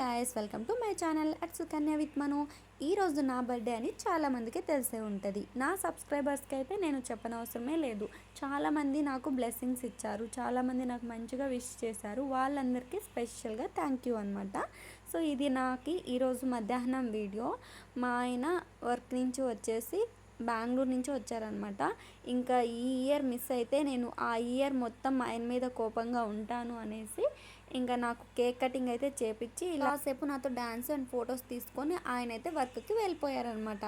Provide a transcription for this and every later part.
Guys welcome to my channel at Sukanya with Manu ఈరోజు నా birthday అని చాలామందికి తెలిసే ఉంటుంది. నా సబ్స్క్రైబర్స్కి అయితే నేను చెప్పనవసరమే లేదు. చాలామంది నాకు బ్లెస్సింగ్స్ ఇచ్చారు. చాలామంది నాకు మంచిగా విష్ చేశారు. వాళ్ళందరికీ స్పెషల్గా థ్యాంక్ యూ అనమాట సో ఇది నాకు ఈరోజు మధ్యాహ్నం వీడియో మా ఆయన వర్క్ నుంచి వచ్చేసి బెంగళూరు నుంచి వచ్చారనమాట ఇంకా ఈ ఇయర్ మిస్ అయితే నేను ఆ ఇయర్ మొత్తం ఆయన మీద కోపంగా ఉంటాను అనేసి ఇంకా నాకు కేక్ కటింగ్ అయితే చేపించి ఇలా సేపు నాతో డ్యాన్స్ అండ్ ఫొటోస్ తీసుకొని ఆయన అయితే వర్క్కి వెళ్ళిపోయారనమాట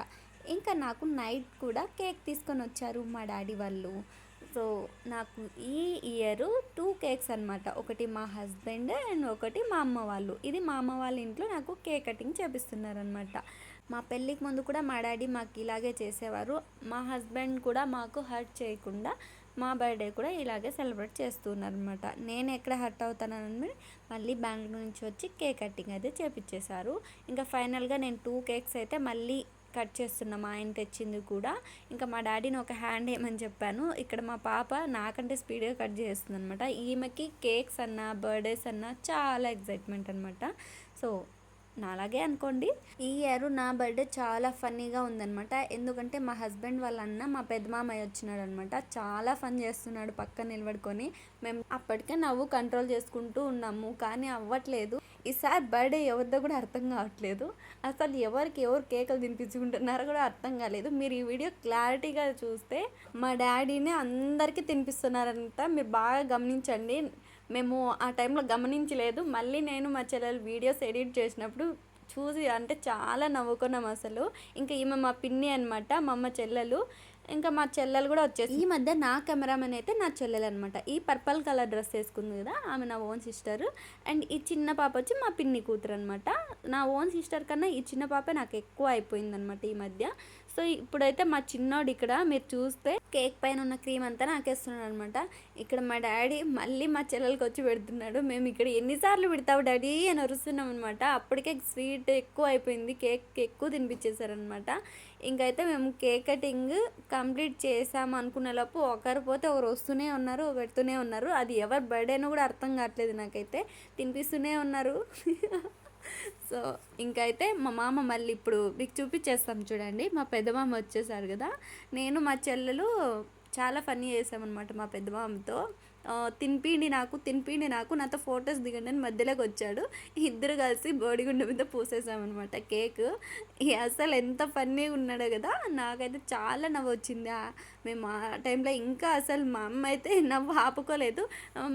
ఇంకా నాకు నైట్ కూడా కేక్ తీసుకొని వచ్చారు మా డాడీ వాళ్ళు. సో నాకు ఈ ఇయర్ టూ కేక్స్ అనమాట ఒకటి మా హస్బెండ్ అండ్ ఒకటి మా అమ్మ వాళ్ళు. ఇది మా అమ్మ వాళ్ళ ఇంట్లో నాకు కేక్ కటింగ్ చేపిస్తున్నారనమాట మా పెళ్ళికి ముందు కూడా మా డాడీ మాకు ఇలాగే చేసేవారు. మా హస్బెండ్ కూడా మాకు హర్ట్ చేయకుండా మా బర్త్డే కూడా ఇలాగే సెలబ్రేట్ చేస్తున్నారు అనమాట నేను ఎక్కడ హర్ట్ అవుతానని మళ్ళీ బెంగళూరు నుంచి వచ్చి కేక్ కటింగ్ అయితే చేపించేశారు ఇంకా ఫైనల్గా నేను టూ కేక్స్ అయితే మళ్ళీ కట్ చేస్తున్న మా ఆయన తెచ్చింది కూడా. ఇంకా మా డాడీని ఒక హ్యాండ్ వేయమని చెప్పాను. ఇక్కడ మా పాప నాకంటే స్పీడ్గా కట్ చేస్తుంది అనమాట ఈమెకి కేక్స్ అన్నా బర్త్డేస్ అన్నా చాలా ఎగ్జైట్మెంట్ అనమాట సో నాలాగే అనుకోండి. ఈ ఇయర్ నా బర్త్డే చాలా ఫన్నీగా ఉందనమాట ఎందుకంటే మా హస్బెండ్ వాళ్ళ అన్న మా పెద్ద మామయ్య వచ్చినాడు అనమాట చాలా ఫన్ చేస్తున్నాడు పక్కన నిలబడుకొని. మేము అప్పటికే నవ్వు కంట్రోల్ చేసుకుంటూ ఉన్నాము. కానీ అవ్వట్లేదు. ఈసారి బర్త్డే ఎవరిదో కూడా అర్థం కావట్లేదు. అసలు ఎవరికి ఎవరు కేకలు తినిపించుకుంటున్నారో కూడా అర్థం కాలేదు. మీరు ఈ వీడియో క్లారిటీగా చూస్తే మా డాడీని అందరికీ తినిపిస్తున్నారంట. మీరు బాగా గమనించండి. మేము ఆ టైంలో గమనించలేదు. మళ్ళీ నేను మా చెల్లెలు వీడియోస్ ఎడిట్ చేసినప్పుడు చూసి అంటే చాలా నవ్వుకున్నాం అసలు. ఇంకా ఈమె మా పిన్ని అనమాట మా అమ్మ చెల్లెలు. ఇంకా మా చెల్లెలు కూడా వచ్చేసి ఈ మధ్య నా కెమెరామెన్ అయితే నా చెల్లెలు అనమాట ఈ పర్పల్ కలర్ డ్రెస్ వేసుకుంది కదా ఆమె నా ఓన్ సిస్టర్. అండ్ ఈ చిన్న పాప వచ్చి మా పిన్ని కూతురు అనమాట నా ఓన్ సిస్టర్ కన్నా ఈ చిన్న పాపే నాకు ఎక్కువ అయిపోయింది అనమాట ఈ మధ్య. సో ఇప్పుడైతే మా చిన్నోడు ఇక్కడ మీరు చూస్తే కేక్ పైన ఉన్న క్రీమ్ అంతా నాకేస్తున్నాడు అనమాట ఇక్కడ మా డాడీ మళ్ళీ మా చెల్లెలకి వచ్చి పెడుతున్నాడు. మేము ఇక్కడ ఎన్నిసార్లు పెడతావు డాడీ అని అరుస్తున్నాం అనమాట అప్పటికే స్వీట్ ఎక్కువ అయిపోయింది కేక్ ఎక్కువ తినిపించేశారనమాట ఇంకైతే మేము కేక్ కటింగ్ కంప్లీట్ చేసాము అనుకునేలోపు ఒకరు పోతే ఒకరు వస్తూనే ఉన్నారు పెడుతూనే ఉన్నారు. అది ఎవరి బర్త్డేనో కూడా అర్థం కావట్లేదు నాకైతే. తినిపిస్తూనే ఉన్నారు. సో ఇంకైతే మా మామ మళ్ళీ ఇప్పుడు మీకు చూపించేస్తాం చూడండి. మా పెద్దమామ వచ్చేసారు కదా. నేను మా చెల్లెలు చాలా ఫన్నీ చేసామన్నమాట మా పెద్దమామతో తినిపిండి నాకు తినిపిండి నాకు నాతో ఫొటోస్ దిగండి అని మధ్యలోకి వచ్చాడు. ఇద్దరు కలిసి బోడిగుండు మీద పూసేసామన్నమాట కేక్. అసలు ఎంత ఫన్నీ ఉన్నాడో కదా నాకైతే చాలా నవ్వు వచ్చింది. మేము ఆ టైంలో ఇంకా అసలు మా అమ్మ అయితే నవ్వు ఆపుకోలేదు.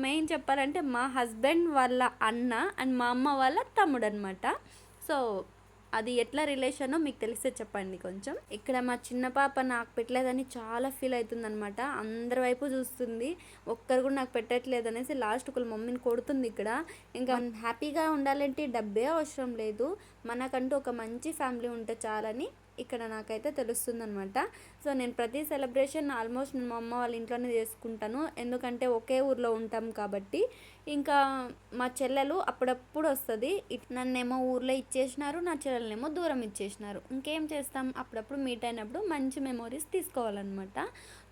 మెయిన్ చెప్పాలంటే మా హస్బెండ్ వాళ్ళ అన్న అండ్ మా అమ్మ వాళ్ళ తమ్ముడు అనమాట సో అది ఎట్లా రిలేషనో మీకు తెలిస్తే చెప్పండి కొంచెం. ఇక్కడ మా చిన్న పాప నాకు పెట్టలేదని చాలా ఫీల్ అవుతుందనమాట అందరి వైపు చూస్తుంది. ఒక్కరు కూడా నాకు పెట్టట్లేదు అనేసి లాస్ట్ ఒకళ్ళ మమ్మీని కొడుతుంది ఇక్కడ. ఇంకా హ్యాపీగా ఉండాలంటే డబ్బే అవసరం లేదు. మనకంటూ ఒక మంచి ఫ్యామిలీ ఉంటే చాలని ఇక్కడ నాకైతే తెలుస్తుంది అనమాట సో నేను ప్రతి సెలబ్రేషన్ ఆల్మోస్ట్ మా అమ్మ వాళ్ళ ఇంట్లోనే చేసుకుంటాను. ఎందుకంటే ఒకే ఊర్లో ఉంటాం కాబట్టి ఇంకా మా చెల్లెలు అప్పుడప్పుడు వస్తుంది. నన్నేమో ఊర్లో ఇచ్చేసినారు నా చెల్లెలనేమో దూరం ఇచ్చేసినారు. ఇంకేం చేస్తాం? అప్పుడప్పుడు మీట్ అయినప్పుడు మంచి మెమోరీస్ తీసుకోవాలన్నమాట.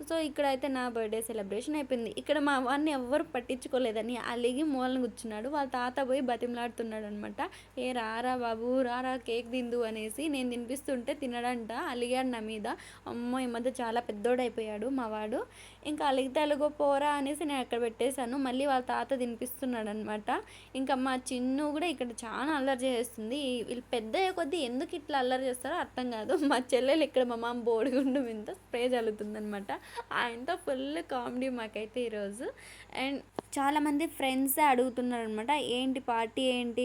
సో ఇక్కడైతే నా బర్త్డే సెలబ్రేషన్ అయిపోయింది. ఇక్కడ మా వాడిని ఎవ్వరు పట్టించుకోలేదని అలిగి మూలను కూర్చున్నాడు. వాళ్ళ తాత పోయి బతిమలాడుతున్నాడు అనమాట ఏ రారా బాబు రారా కేక్ తిందు అనేసి నేను తినిపిస్తుంటే తినడంట. అలిగాడు నా మీద. అమ్మో ఈ మధ్య చాలా పెద్దోడైపోయాడు మా వాడు. ఇంకా అలిగితే అలుగో పోరా అనేసి నేను అక్కడ పెట్టేశాను. మళ్ళీ వాళ్ళ తాత తినిపి తినిపిస్తున్నాడు అనమాట ఇంకా మా చిన్ను కూడా ఇక్కడ చాలా అల్లరి చేస్తుంది. వీళ్ళు పెద్ద కొద్దీ ఎందుకు ఇట్లా అల్లరి చేస్తారో అర్థం కాదు. మా చెల్లెలు ఇక్కడ మా మామ బోడిగుండు మీద స్ప్రే చల్లుతుందనమాట ఆయనతో ఫుల్ కామెడీ మాకైతే ఈరోజు అండ్ చాలామంది ఫ్రెండ్సే అడుగుతున్నారు అనమాట ఏంటి పార్టీ ఏంటి?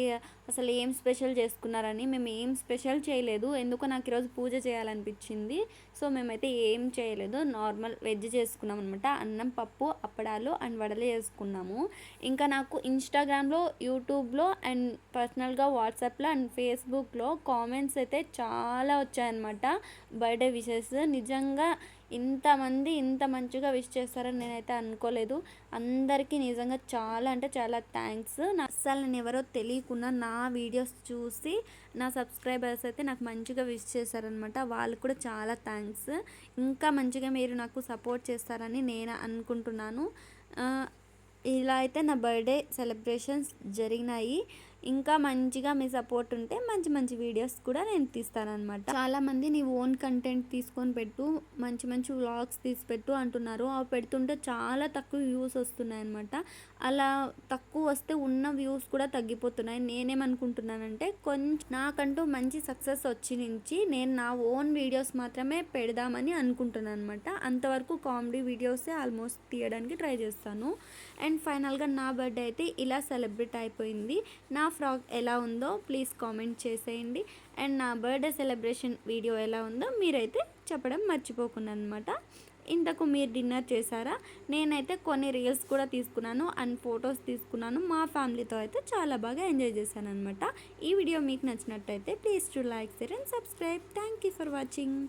అసలు ఏం స్పెషల్ చేసుకున్నారని. మేము ఏం స్పెషల్ చేయలేదు. ఎందుకో నాకు ఈరోజు పూజ చేయాలనిపించింది. సో మేమైతే ఏం చేయలేదు. నార్మల్ వెజ్ చేసుకున్నాం అనమాట అన్నం పప్పు అప్పడాలు అండ్ వడలు చేసుకున్నాము. ఇంకా నాకు ఇన్స్టాగ్రామ్లో యూట్యూబ్లో అండ్ పర్సనల్గా వాట్సాప్లో అండ్ ఫేస్బుక్లో కామెంట్స్ అయితే చాలా వచ్చాయన్నమాట. బర్త్డే విషెస్ నిజంగా ఇంతమంది ఇంత మంచిగా విష్ చేస్తారని నేనైతే అనుకోలేదు. అందరికీ నిజంగా చాలా అంటే చాలా థ్యాంక్స్ నా అస్సలు నేను ఎవరో తెలియకుండా నా వీడియోస్ చూసి నా సబ్స్క్రైబర్స్ అయితే నాకు మంచిగా విష్ చేశారనమాట వాళ్ళు కూడా చాలా థ్యాంక్స్ ఇంకా మంచిగా మీరు నాకు సపోర్ట్ చేస్తారని నేను అనుకుంటున్నాను. ఇలా అయితే నా బర్త్డే సెలబ్రేషన్స్ జరిగినాయి. ఇంకా మంచిగా మీ సపోర్ట్ ఉంటే మంచి మంచి వీడియోస్ కూడా నేను తీస్తానమాట చాలామంది నీ ఓన్ కంటెంట్ తీసుకొని పెట్టు మంచి మంచి వ్లాగ్స్ తీసి పెట్టు అంటున్నారు. అవి పెడుతుంటే చాలా తక్కువ వ్యూస్ వస్తున్నాయి అనమాట అలా తక్కువ వస్తే ఉన్న వ్యూస్ కూడా తగ్గిపోతున్నాయి. నేనేమనుకుంటున్నానంటే కొంచెం నాకంటూ మంచి సక్సెస్ వచ్చి నుంచి నేను నా ఓన్ వీడియోస్ మాత్రమే పెడదామని అనుకుంటున్నాను అనమాట అంతవరకు కామెడీ వీడియోసే ఆల్మోస్ట్ తీయడానికి ట్రై చేస్తాను. అండ్ ఫైనల్గా నా బర్త్డే అయితే ఇలా సెలబ్రేట్ అయిపోయింది. నా ఫ్రాక్ ఎలా ఉందో ప్లీజ్ కామెంట్ చేసేయండి. అండ్ నా బర్త్డే సెలబ్రేషన్ వీడియో ఎలా ఉందో మీరైతే చెప్పడం మర్చిపోకుండా అనమాట ఇంతకు మీరు డిన్నర్ చేశారా? నేనైతే కొన్ని రీల్స్ కూడా తీసుకున్నాను అండ్ ఫొటోస్ తీసుకున్నాను. మా ఫ్యామిలీతో అయితే చాలా బాగా ఎంజాయ్ చేశాను అనమాట ఈ వీడియో మీకు నచ్చినట్టయితే please to like share and subscribe. Thank you for watching.